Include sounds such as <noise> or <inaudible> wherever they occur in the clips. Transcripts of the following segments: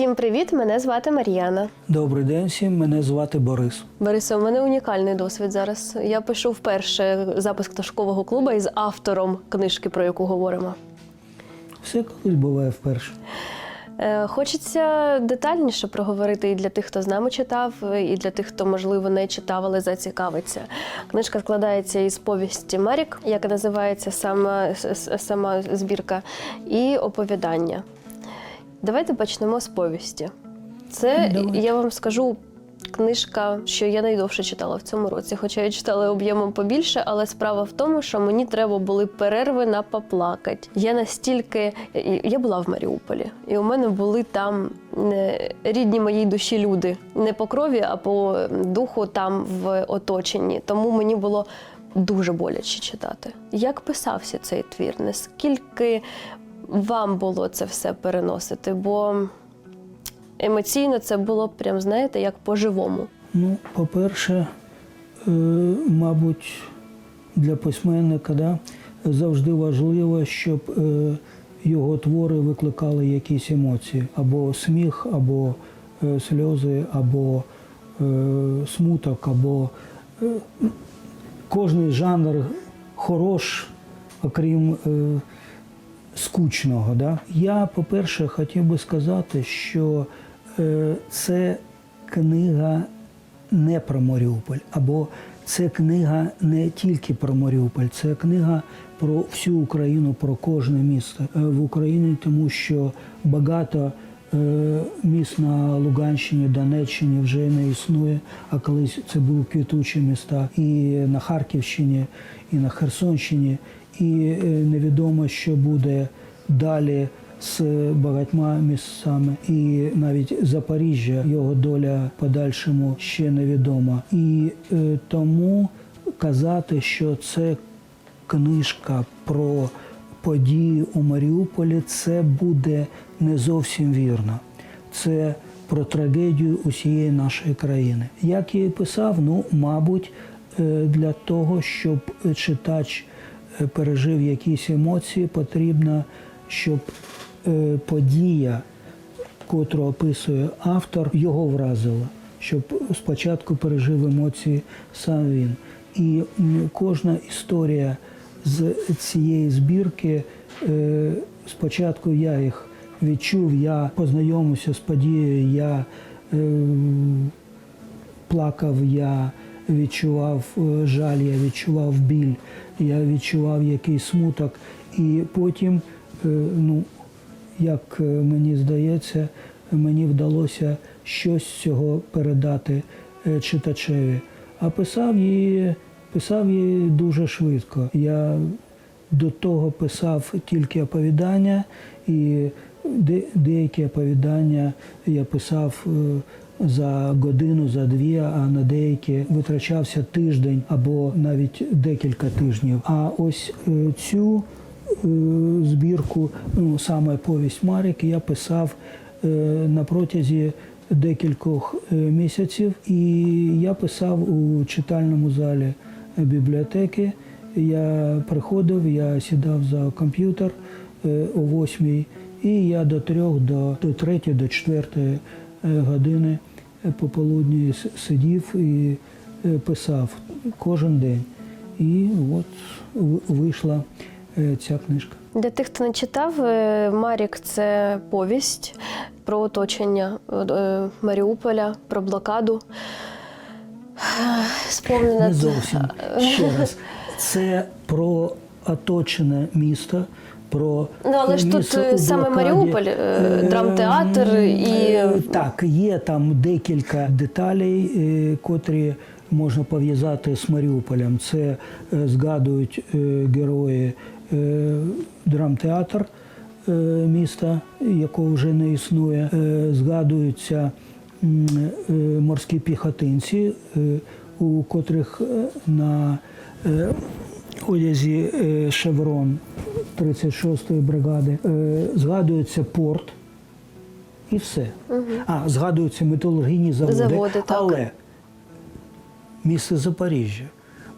Всім привіт! Мене звати Мар'яна. Добрий день всім, мене звати Борис. Борисе, у мене унікальний досвід зараз. Я пишу вперше запис книжкового клубу із автором книжки, про яку говоримо. Все колись буває вперше. Е, Хочеться детальніше проговорити і для тих, хто з нами читав, і для тих, хто, можливо, не читав, але зацікавиться. Книжка складається із повісті Марік, яка називається сама, сама збірка, і оповідання. Давайте почнемо з повісті. Це, Давайте. я вам скажу, книжка, що я найдовше читала в цьому році, хоча я читала об'ємом побільше, але справа в тому, що мені треба були перерви на поплакати. Я настільки я була в Маріуполі, і у мене були там е, рідні моїй душі люди, не по крові, а по духу там в оточенні. Тому мені було дуже боляче читати. Як писався цей твір? Наскільки вам було це все переносити? Бо емоційно це було прям, знаєте, як по-живому. Ну, по-перше, е, мабуть, для письменника да, завжди важливо, щоб е, його твори викликали якісь емоції, або сміх, або е, сльози, або смуток, або кожний жанр хорош, окрім скучного. Да? Я, по-перше, хотів би сказати, що е, це книга не про Маріуполь, або це книга не тільки про Маріуполь, це книга про всю Україну, про кожне місто е, в Україні, тому що багато е, міст на Луганщині, Донеччині вже не існує, а колись це були квітучі міста і на Харківщині, і на Херсонщині, і е, невідомо, що буде далі з багатьма місцями, і навіть Запоріжжя, його доля подальшому ще невідома. І е, тому казати, що це книжка про події у Маріуполі, це буде не зовсім вірно. Це про трагедію усієї нашої країни. Як я і писав, ну, мабуть, е, для того, щоб читач пережив якісь емоції, потрібно, щоб е, подія, котру описує автор, його вразила, щоб спочатку пережив емоції сам він. І кожна історія з цієї збірки, е, спочатку я їх відчув, я познайомився з подією, я е, плакав, я відчував е, жаль, я відчував біль, я відчував якийсь смуток. І потім, е, ну, як е, мені здається, мені вдалося щось з цього передати читачеві. А писав її, писав її дуже швидко. Я до того писав тільки оповідання, і деякі оповідання я писав за годину, за дві, а на деякі витрачався тиждень або навіть декілька тижнів. А ось е, цю е, збірку, ну саме повість Марик, я писав е, на протязі декількох місяців, і я писав у читальному залі бібліотеки. Я приходив, я сідав за комп'ютер о восьмій, і я до трьох, до, третьої, до четвертої години пополудні сидів і е, писав кожен день. І от вийшла е, ця книжка. Для тих, хто не читав, е, Марік це повість про оточення Маріуполя, про блокаду. Сповнена Не зовсім ще раз. Це про оточене місто. Про Ну, але ж тут, е, саме. Маріуполь, е, драмтеатр і- Е, так, є там декілька деталей, е, котрі можна пов'язати з Маріуполем. Це е, згадують е, герої е, драмтеатр е, міста, якого вже не існує. Е, Згадуються е, морські піхотинці, е, у котрих е, на е, одязі е, Шеврон 36-ї бригади. Е, Згадується порт і все. А, згадуються металургійні заводи. Заводи, так. Але місто Запоріжжя.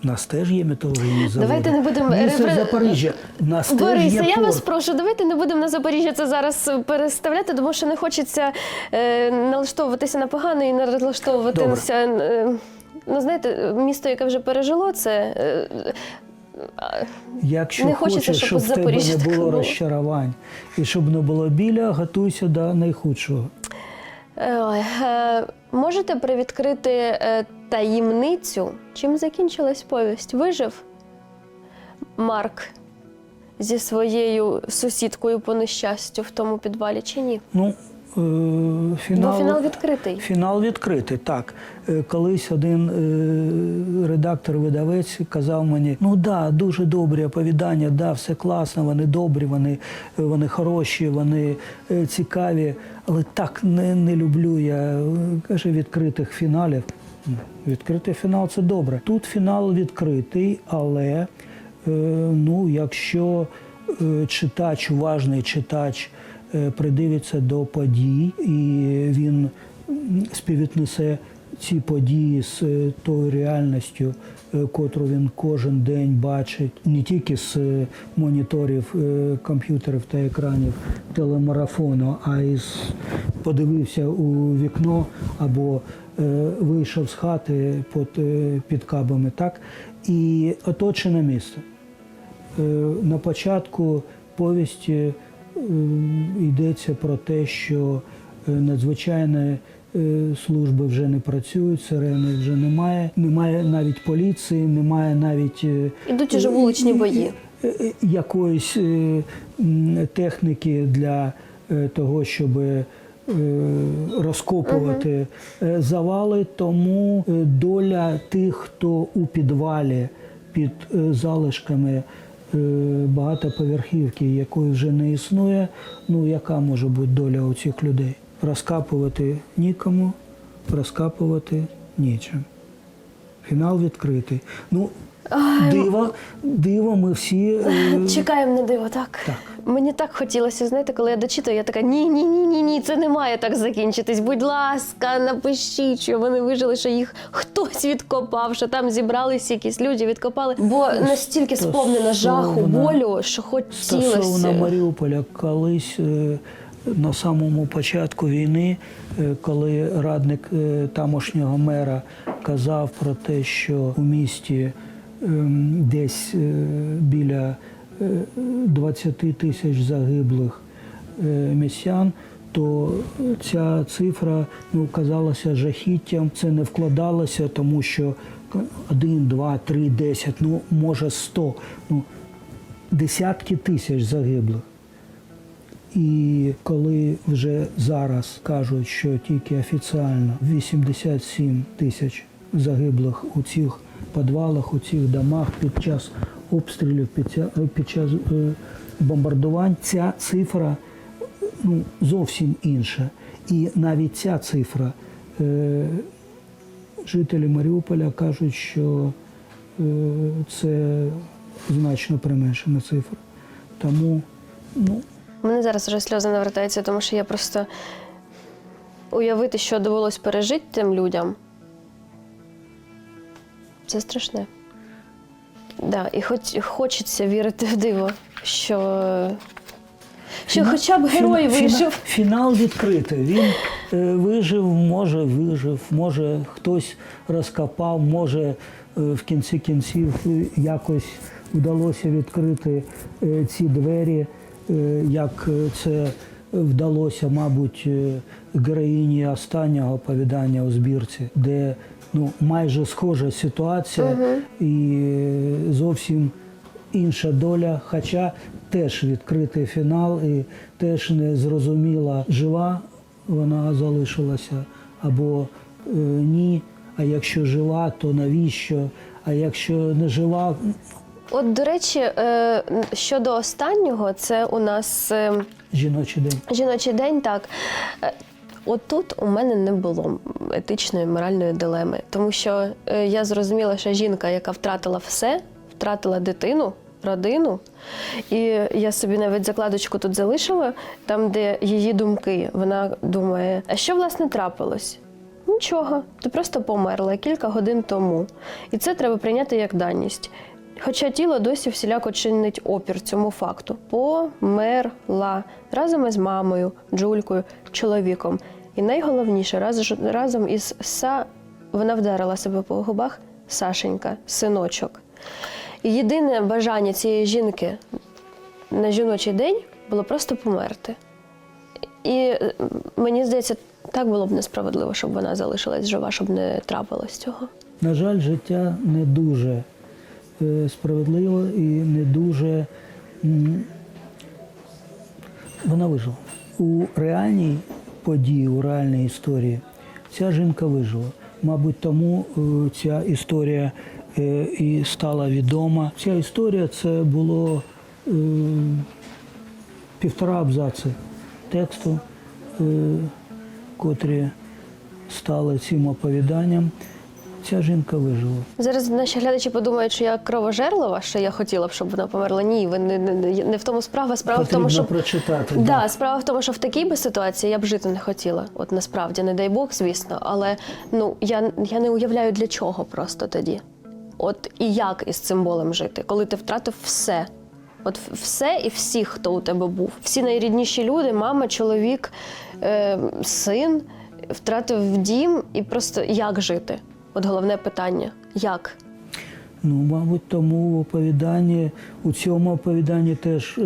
У нас теж є металургійні заводи. Давайте не будемо рефре- Запоріжжя. Нас теж є я порт. вас прошу, давайте не будемо на Запоріжжя це зараз переставляти, тому що не хочеться е, налаштовуватися на погано і не налаштовуватися. Е, ну, знаєте, місто, яке вже пережило це. Е, Якщо Не хочеться, хочеш, щоб щоб в тебе не було було. розчарувань і щоб не було біля, готуйся до найхудшого. Е, можете привідкрити е, таємницю, чим закінчилась повість? Вижив Марк зі своєю сусідкою по нещастю в тому підвалі чи ні? Ну, е, Бо фінал, фінал відкритий. Фінал відкритий, так. Е, Колись один е, редактор-видавець казав мені: ну да, дуже добрі оповідання, да, все класно, вони добрі, вони, е, вони хороші, вони цікаві, але так не, не люблю я каже, відкритих фіналів. Відкритий фінал це добре. Тут фінал відкритий, але ну, якщо читач, уважний читач придивиться до подій і він співвіднесе ці події з е, тою реальністю, е, котру він кожен день бачить, не тільки з е, моніторів е, комп'ютерів та екранів телемарафону, а й з подивився у вікно або е, вийшов з хати під, е, кабами, так і оточене місто. Е, На початку повісті е, йдеться про те, що е, надзвичайні е, служби вже не працюють, сирени вже немає, немає навіть поліції, немає навіть е, Ідуть уже вуличні бої. якоїсь техніки для того, щоб розкопувати е, завали. Тому доля тих, хто у підвалі під залишками багатоповерхівки, якої вже не існує, ну яка може бути доля у цих людей? Розкапувати нікому, розкапувати нічим. Фінал відкритий. Ну, диво, диво, ми всі. е, <laughs> Чекаємо на диво, так? Так. Мені так хотілося, знаєте, коли я дочитую, я така ні, ні, ні, ні, ні, це не має так закінчитись. Будь ласка, напишіть, що вони вижили, що їх хтось відкопав, що там зібрались якісь люди, відкопали. Бо настільки сповнена жаху, болю, що Стосовно хотілося. Маріуполя, колись е, на самому початку війни, е, коли радник е, тамошнього мера казав про те, що у місті ем, десь біля 20 тисяч загиблих е, містян, то ця цифра ну, казалася жахіттям. Це не вкладалося, тому що один, два, три, десять, ну може сто. Ну, десятки тисяч загиблих. І коли вже зараз кажуть, що тільки офіціально 87 тисяч загиблих у цих підвалах, у цих домах під час обстрілів, під, ця- під час е, бомбардувань, ця цифра ну, зовсім інша. І навіть ця цифра е, жителі Маріуполя кажуть, що е, це значно применшена цифра. Тому ну, мене зараз вже сльози навертаються, тому що я просто уявити, що довелось пережити тим людям. Це страшне. Да, і хоч хочеться вірити в диво, що, що Фіна- хоча б герой фіна- вийшов. фіна- Фінал відкритий. Він е, вижив, може вижив, може хтось розкопав, може е, в кінці кінців е, якось вдалося відкрити е, ці двері, е, як е, це вдалося, мабуть, е, героїні останнього оповідання у збірці, де ну, майже схожа ситуація і е, зовсім інша доля, хоча теж відкритий фінал і теж не зрозуміла, жива вона залишилася або е, ні. А якщо жива, то навіщо? А якщо не жива, От, до речі, е, щодо останнього, це у нас е, жіночий день. жіночий день, так. Отут у мене не було етичної моральної дилеми, тому що я зрозуміла, що жінка, яка втратила все, втратила дитину, родину, і я собі навіть закладочку тут залишила, там, де її думки. Вона думає, а що власне трапилось? Нічого, ти просто померла кілька годин тому. І це треба прийняти як даність. Хоча тіло досі всіляко чинить опір цьому факту. Померла разом із мамою, Джулькою, чоловіком. І найголовніше, раз, разом із Са вона вдарила себе по губах Сашенька, синочок. Єдине бажання цієї жінки на жіночий день було просто померти. І е, мені здається, так було б несправедливо, щоб вона залишилась жива, щоб не трапилось цього. На жаль, життя не дуже е, справедливо і не дуже вона вижила. У реальній події, у реальній історії ця жінка вижила. Мабуть, тому е, ця історія і стала відома. Ця історія це було е, півтора абзаци тексту, е, котрі стали цим оповіданням. Ця жінка вижила. Зараз наші глядачі подумають, що я кровожерлива, що я хотіла б, щоб вона померла. Ні, ви не, не, не- в тому справа. Справа в тому, що прочитати. Да, справа в тому, що в такій би ситуації я б жити не хотіла. От насправді, не дай Бог, звісно. Але ну я, я не уявляю для чого просто тоді. От і як із цим болем жити, коли ти втратив все. От все і всіх, хто у тебе був. Всі найрідніші люди, мама, чоловік, е, син, втратив дім і просто як жити? От головне питання: як? Ну, мабуть, тому в оповіданні у цьому оповіданні теж е,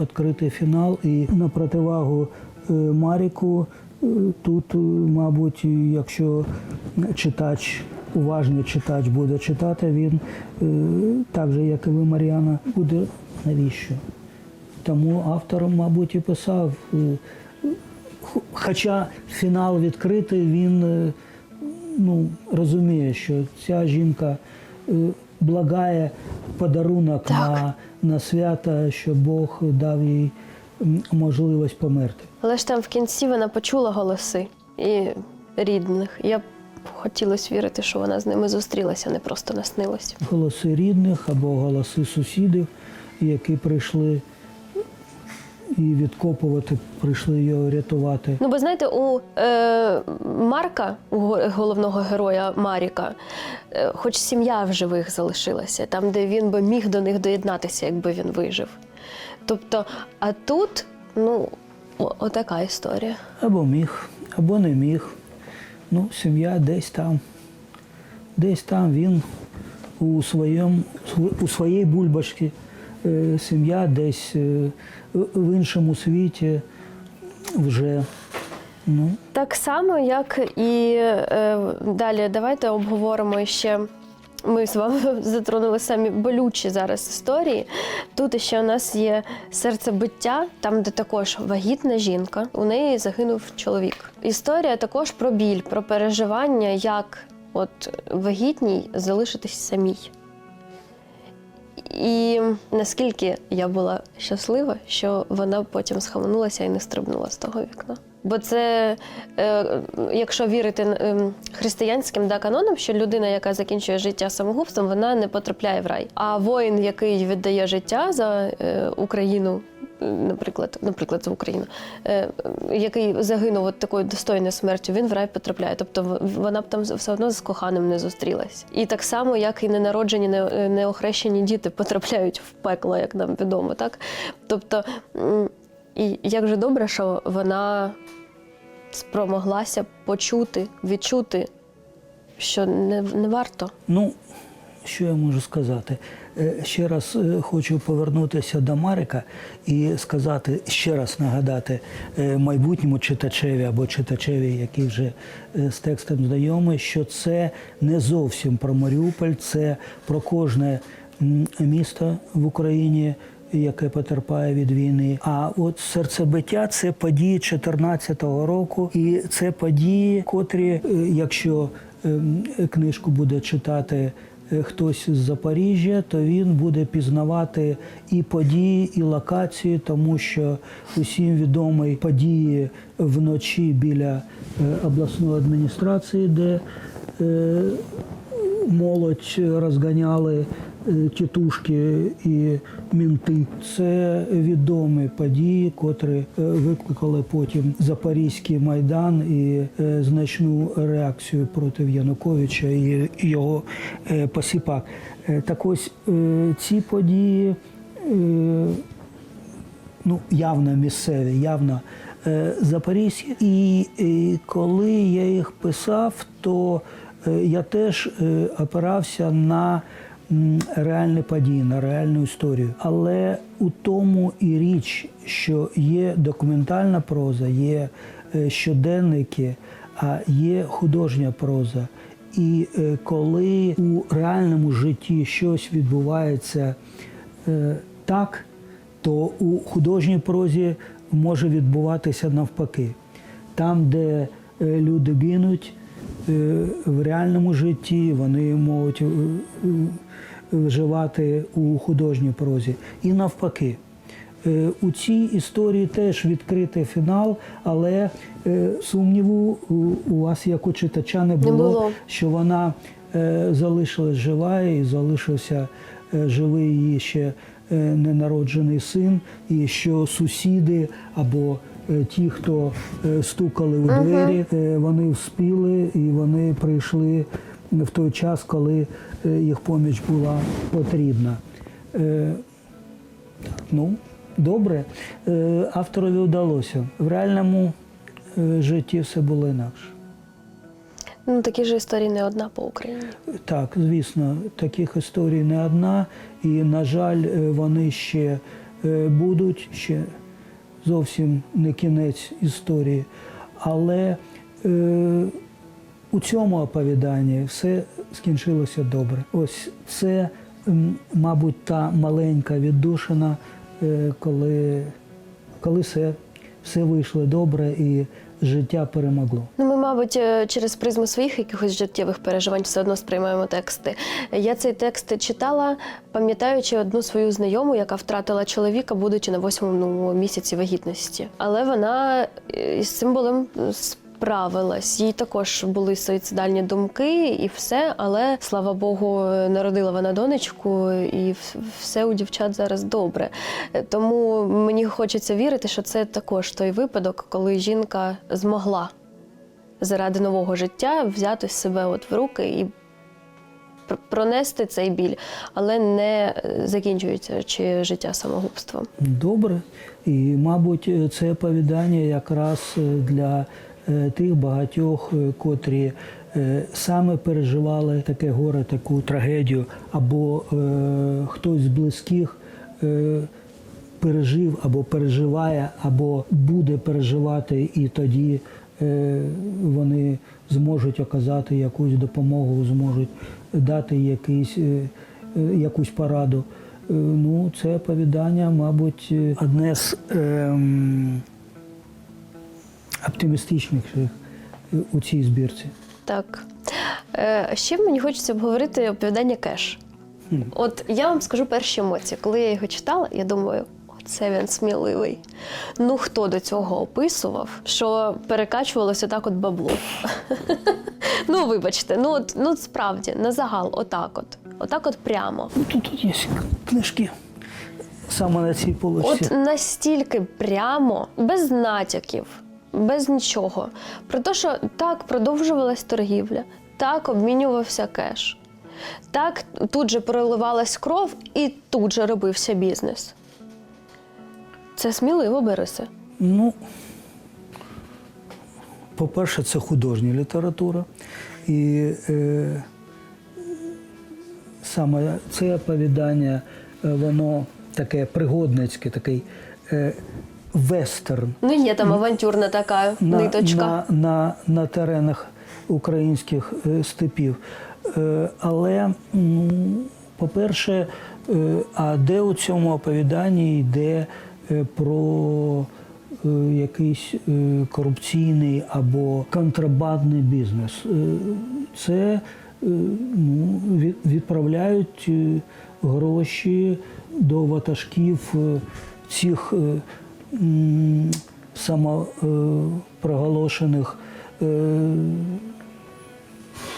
відкритий фінал. І на противагу е, Маріку е, тут, е, мабуть, якщо читач, уважний читач буде читати, він е, так же, як і ви, Мар'яна, буде навіщо? Тому автор, мабуть, і писав. е, Хоча фінал відкритий, він е, ну, розуміє, що ця жінка благає подарунок Так. на, на свята, що Бог дав їй можливість померти. Але ж там в кінці вона почула голоси і рідних. Я хотілося вірити, що вона з ними зустрілася, не просто наснилась. Голоси рідних або голоси сусідів, які прийшли і відкопувати, прийшли його рятувати. Ну, бо знаєте, у е, Марка, у головного героя Маріка, е, хоч сім'я в живих залишилася, там, де він би міг до них доєднатися, якби він вижив. Тобто, а тут, ну, отака історія. Або міг, або не міг. Ну, сім'я десь там. Десь там він у, своєму, у своїй бульбашці. Е, Сім'я десь е, в іншому світі вже. Ну, Так само, як і е, далі, давайте обговоримо ще. Ми з вами <laughs> затронули самі болючі зараз історії. Тут ще у нас є серцебиття, там, де також вагітна жінка, у неї загинув чоловік. Історія також про біль, про переживання, як от вагітній залишитись самій. І наскільки я була щаслива, що вона потім схаменулася і не стрибнула з того вікна. Бо це, е, якщо вірити е, християнським да, канонам, що людина, яка закінчує життя самогубством, вона не потрапляє в рай. А воїн, який віддає життя за е, Україну, е, наприклад, наприклад, за Україну, е, який загинув от такою достойною смертю, він в рай потрапляє. Тобто вона б там все одно з коханим не зустрілась. І так само, як і ненароджені, не- неохрещені діти потрапляють в пекло, як нам відомо, так? Тобто, і як же добре, що вона спромоглася почути, відчути, що не, не варто. ну, що я можу сказати? Е, Ще раз е, хочу повернутися до Марика і сказати, ще раз нагадати е, майбутньому читачеві або читачеві, який вже з текстом знайомий, що це не зовсім про Маріуполь, це про кожне місто в Україні. Яке потерпає від війни, а от серцебиття це події 2014 року, і це події, котрі, е, якщо ем, книжку буде читати е, хтось з Запоріжжя, то він буде пізнавати і події, і локації, тому що усім відомі події вночі біля е, обласної адміністрації, де молодь розганяли тітушки і мінти. Це відомі події, котрі е, викликали потім Запорізький майдан і е, значну реакцію проти Януковича і його е, посіпак. Е, Так ось е, ці події. е, ну, явно місцеві, явно е, запорізькі. І, е, коли я їх писав, то е, я теж е, опирався на події, на реальну історію. Але у тому і річ, що є документальна проза, є е, щоденники, а є художня проза. І е, коли у реальному житті щось відбувається е, так, то у художній прозі може відбуватися навпаки. Там, де люди гинуть в реальному житті, вони можуть вживати у художній прозі. І навпаки. Е, У цій історії теж відкритий фінал, але е, сумніву у- вас, як у читача, не було, було. що вона е, залишилась жива і залишився живий її ще ненароджений син, і що сусіди або ті, хто стукали у двері, вони вспіли і вони прийшли в той час, коли е, їх поміч була потрібна. Е, Ну, добре. Е, Авторові вдалося. В реальному житті все було інакше. Ну, такі ж історії не одна по Україні. Так, звісно, таких історій не одна, і, на жаль, вони ще будуть, ще зовсім не кінець історії. Але е, у цьому оповіданні все скінчилося добре. Ось це, мабуть, та маленька віддушина, е, коли, коли все, все вийшло добре і життя перемогло. Ну, ми, мабуть, е, через призму своїх якихось життєвих переживань все одно сприймаємо тексти. Я цей текст читала, пам'ятаючи одну свою знайому, яка втратила чоловіка, будучи на восьмому місяці вагітності. Але вона е, з цим справилась. Їй також були суїцидальні думки і все, але слава Богу, народила вона донечку, і все у дівчат зараз добре. Е, Тому мені хочеться вірити, що це також той випадок, коли жінка змогла заради нового життя взяти себе от в руки і пронести цей біль, але не е, закінчується чи життя самогубством. Добре. І, мабуть, це оповідання якраз е, для е, тих багатьох, е, котрі е, саме переживали таке горе, таку трагедію, або е, хтось з близьких. е, Пережив або переживає, або буде переживати, і тоді е, вони зможуть оказати якусь допомогу, зможуть дати якийсь, е, е, якусь пораду. Е, Ну, це оповідання, мабуть, е, одне з ем, оптимістичніших е, у цій збірці. Так. Е, ще мені хочеться обговорити оповідання Кеш. От я вам скажу перші емоції. Коли я його читала, я думаю, оце він сміливий. Ну хто до цього описував, що перекачувалося так от бабло? <laughs> ну, вибачте, ну от ну справді на загал, отак от. Отак от прямо. Ну, Тут, є книжки саме на цій полочці. От настільки прямо, без натяків, без нічого. Про те, що так продовжувалась торгівля, так обмінювався кеш, так тут же проливалась кров і тут же робився бізнес. Це сміливо, Борисе. Ну, по-перше, це художня література. І е, саме це оповідання, е, воно таке пригодницьке, такий е, вестерн. Ну, є там авантюрна така на, ниточка. на, на, на теренах українських е, степів. Е, Але, по-перше, е, а де у цьому оповіданні йде про якийсь корупційний або контрабандний бізнес? Це ну, відправляють гроші до ватажків цих самопроголошених е,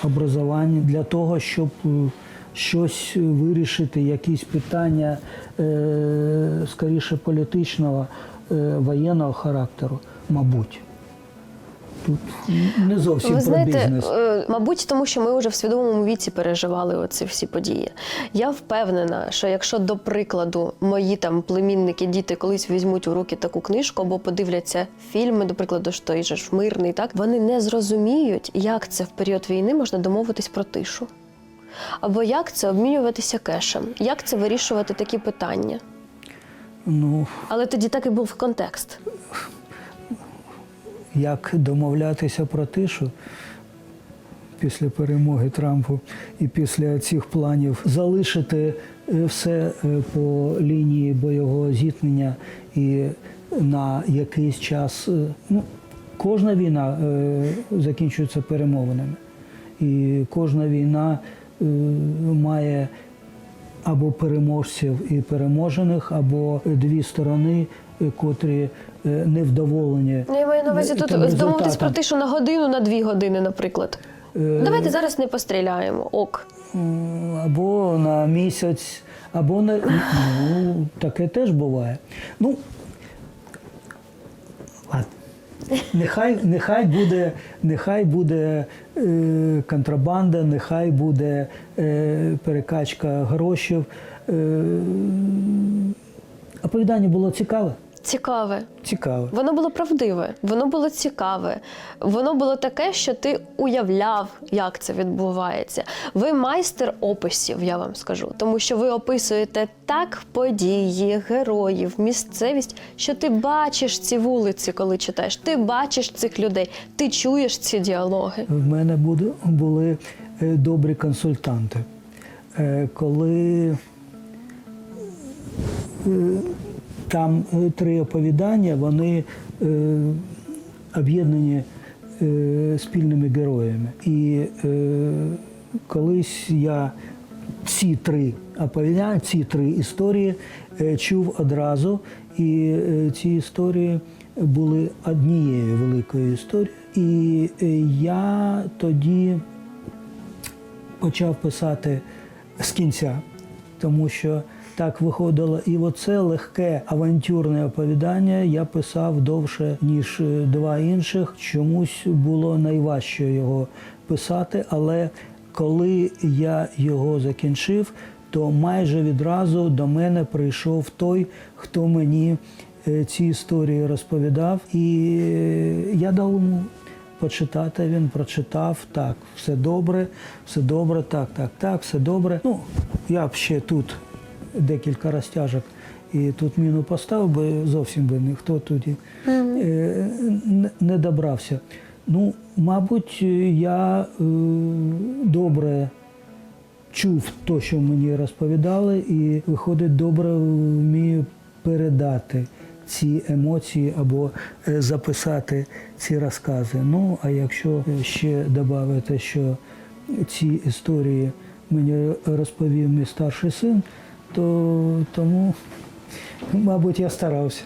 образувань для того, щоб, е, щось вирішити, якісь питання е, скоріше політичного, е, воєнного характеру, мабуть. Тут не зовсім Ви про бізнес. е, мабуть, тому що ми вже в свідомому віці переживали оці всі події. Я впевнена, що якщо до прикладу мої там племінники, діти колись візьмуть у руки таку книжку або подивляться фільми, до прикладу, ж той же ж мирний, так вони не зрозуміють, як це в період війни можна домовитись про тишу. Або як це обмінюватися кешем, як це вирішувати такі питання. Ну, Але тоді так і був контекст. Як домовлятися про тишу після перемоги Трампу і після цих планів залишити е, все е, по лінії бойового зіткнення і на якийсь час. е, Ну, кожна війна закінчується перемовинами. І кожна війна має або переможців і переможених, або дві сторони, котрі е, невдоволені. Ну, я маю на увазі е, тут тим про результатом. тишу на годину, на дві години, наприклад. Е, Давайте зараз не постріляємо. Ок. Або на місяць, або на ну, таке теж буває. Ну ладно. Нехай, нехай буде, нехай буде е, контрабанда, нехай буде е, перекачка грошей. Е, оповідання було цікаве. Цікаве. Цікаве. Воно було правдиве, воно було цікаве. Воно було таке, що ти уявляв, як це відбувається. Ви майстер описів, я вам скажу, тому що ви описуєте так події, героїв, місцевість, що ти бачиш ці вулиці, коли читаєш. Ти бачиш цих людей, ти чуєш ці діалоги. В мене були е, добрі консультанти. Е, Коли е, там е, три оповідання, вони е, об'єднані е, спільними героями. І колись я ці три оповідання, ці три історії чув одразу, і ці історії були однією великою історією. І я тоді почав писати з кінця, тому що так виходило. І оце легке авантюрне оповідання я писав довше, ніж е, два інших. Чомусь було найважче його писати, але коли я його закінчив, то майже відразу до мене прийшов той, хто мені е, ці історії розповідав, і е, я дав йому почитати. Він прочитав так, все добре, все добре, так, так, так, все добре. Ну, я б ще тут декілька розтяжок і тут міну поставив, бо зовсім би ніхто тоді е, не- добрався. Ну, мабуть, я е, добре чув те, що мені розповідали, і виходить, добре вмію передати ці емоції або е, записати ці розкази. Ну, а якщо ще додати, що ці історії мені розповів мій старший син, то тому, мабуть, я старався.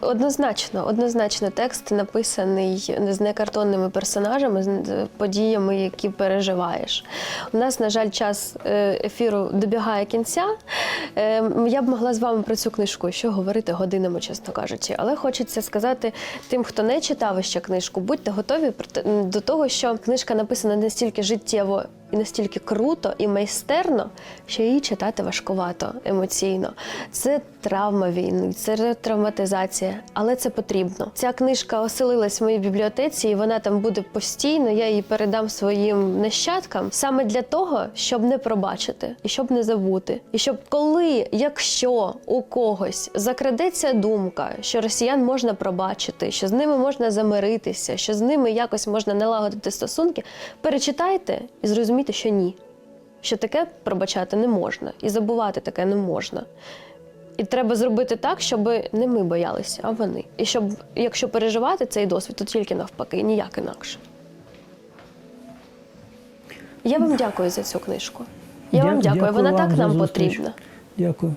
Однозначно, однозначно, текст написаний з некартонними персонажами, з подіями, які переживаєш. У нас, на жаль, час е, ефіру добігає кінця. Е, Я б могла з вами про цю книжку що говорити годинами, чесно кажучи. Але хочеться сказати тим, хто не читав ще книжку, будьте готові до того, що книжка написана настільки життєво і настільки круто і майстерно, що її читати важкувато емоційно. Це травма війни, це ретравматизація, але це потрібно. Ця книжка оселилась в моїй бібліотеці, і вона там буде постійно. Я її передам своїм нащадкам саме для того, щоб не пробачити і щоб не забути. І щоб коли, якщо у когось закрадеться думка, що росіян можна пробачити, що з ними можна замиритися, що з ними якось можна налагодити стосунки, перечитайте і зрозумійте, що ні. Що таке пробачати не можна, і забувати таке не можна. І треба зробити так, щоб не ми боялися, а вони. І щоб, якщо переживати цей досвід, то тільки навпаки, ніяк інакше. Я вам дякую за цю книжку. Я Дя- вам дякую. Вона вам так нам зустріч. потрібна. Дякую.